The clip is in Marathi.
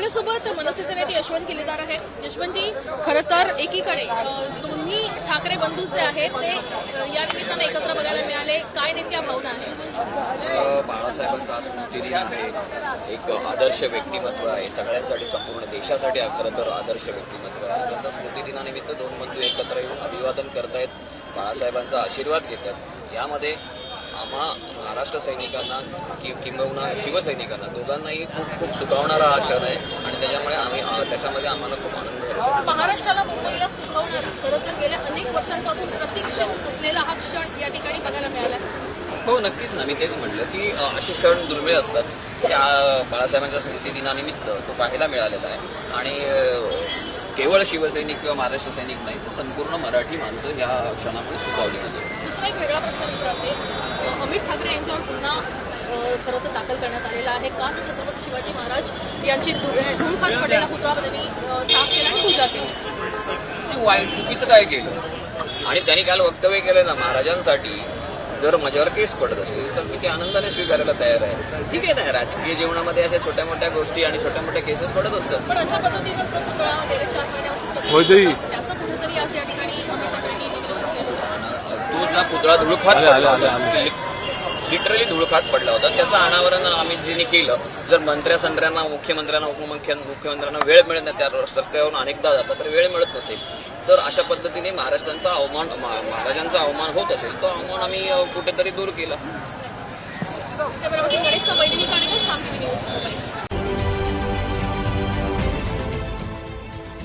आपल्यासोबत मनसेचे नेते यशवंत किल्लेदार आहेत. यशवंतजी खरं तर एकीकडे दोन्ही ठाकरे बंधू जे आहेत ते या निमित्तानं एकत्र बघायला मिळाले. काय नेमक्या भावना आहेत? बाळासाहेबांचा स्मृतिदिन आहे एक आदर्श व्यक्तिमत्व आहे. सगळ्यांसाठी संपूर्ण देशासाठी खरं तर आदर्श व्यक्तिमत्व आहे. त्यांच्या स्मृतिदिनानिमित्त दोन बंधू एकत्र येऊन अभिवादन करतायत. बाळासाहेबांचा आशीर्वाद घेतात. यामध्ये आम्हा महाराष्ट्र सैनिकांना कि किंबहुना शिवसैनिकांना दोघांनाही खूप खूप सुखावणारा हा क्षण आहे. आणि त्याच्यामुळे आम्ही त्याच्यामध्ये आम्हाला खूप आनंद महाराष्ट्राला मुंबईला सुखवणारा खरं तर गेल्या अनेक वर्षांपासून प्रतीक्षित असलेला हा क्षण या ठिकाणी बघायला मिळाला हो नक्कीच ना. मी तेच म्हटलं की असे क्षण दुर्मिळ असतात. त्या बाळासाहेबांच्या स्मृतिदिनानिमित्त तो पाहायला मिळालेला आहे. आणि केवळ शिवसैनिक किंवा महाराष्ट्र सैनिक नाही तर संपूर्ण मराठी माणसं या क्षणामुळे सुखावली गेली. दुसरा एक वेगळा प्रश्न विचारते. यांच्यावर पुन्हा खरं तर दाखल करण्यात आलेला आहे. का तर छत्रपती शिवाजी महाराज यांची धु- धूळखात पडलेला पुतळा त्यांनी साफ केला आणि पूजा केली वाईट चुकीचं काय केलं? आणि त्यांनी काल वक्तव्य केलं ना महाराजांसाठी जर माझ्यावर केस पडत असेल तर मी ते आनंदाने स्वीकारायला तयार आहे. ठीक आहे ना राजकीय जीवनामध्ये अशा छोट्या मोठ्या गोष्टी आणि छोट्या मोठ्या केसेस पडत असतात. पण अशा पद्धतीनं जर पुतळा गेल्या चार महिन्यापासून त्याचं कुठेतरी आज या ठिकाणी तो पुतळा धुळखात आले, पडला आले, होता लिटरली धुळखात पडला होता. त्याचं अनावरण आम्ही जिने केलं. जर मंत्र्या संत्र्यांना मुख्यमंत्र्यांना उपमुख्य मुख्यमंत्र्यांना वेळ मिळत नाही त्या रस्त्यावरून अनेकदा जातात तर वेळ मिळत नसेल. तर अशा पद्धतीने महाराष्ट्रांचा अवमान महाराजांचा अवमान होत असेल तो अवमान आम्ही कुठेतरी दूर केला.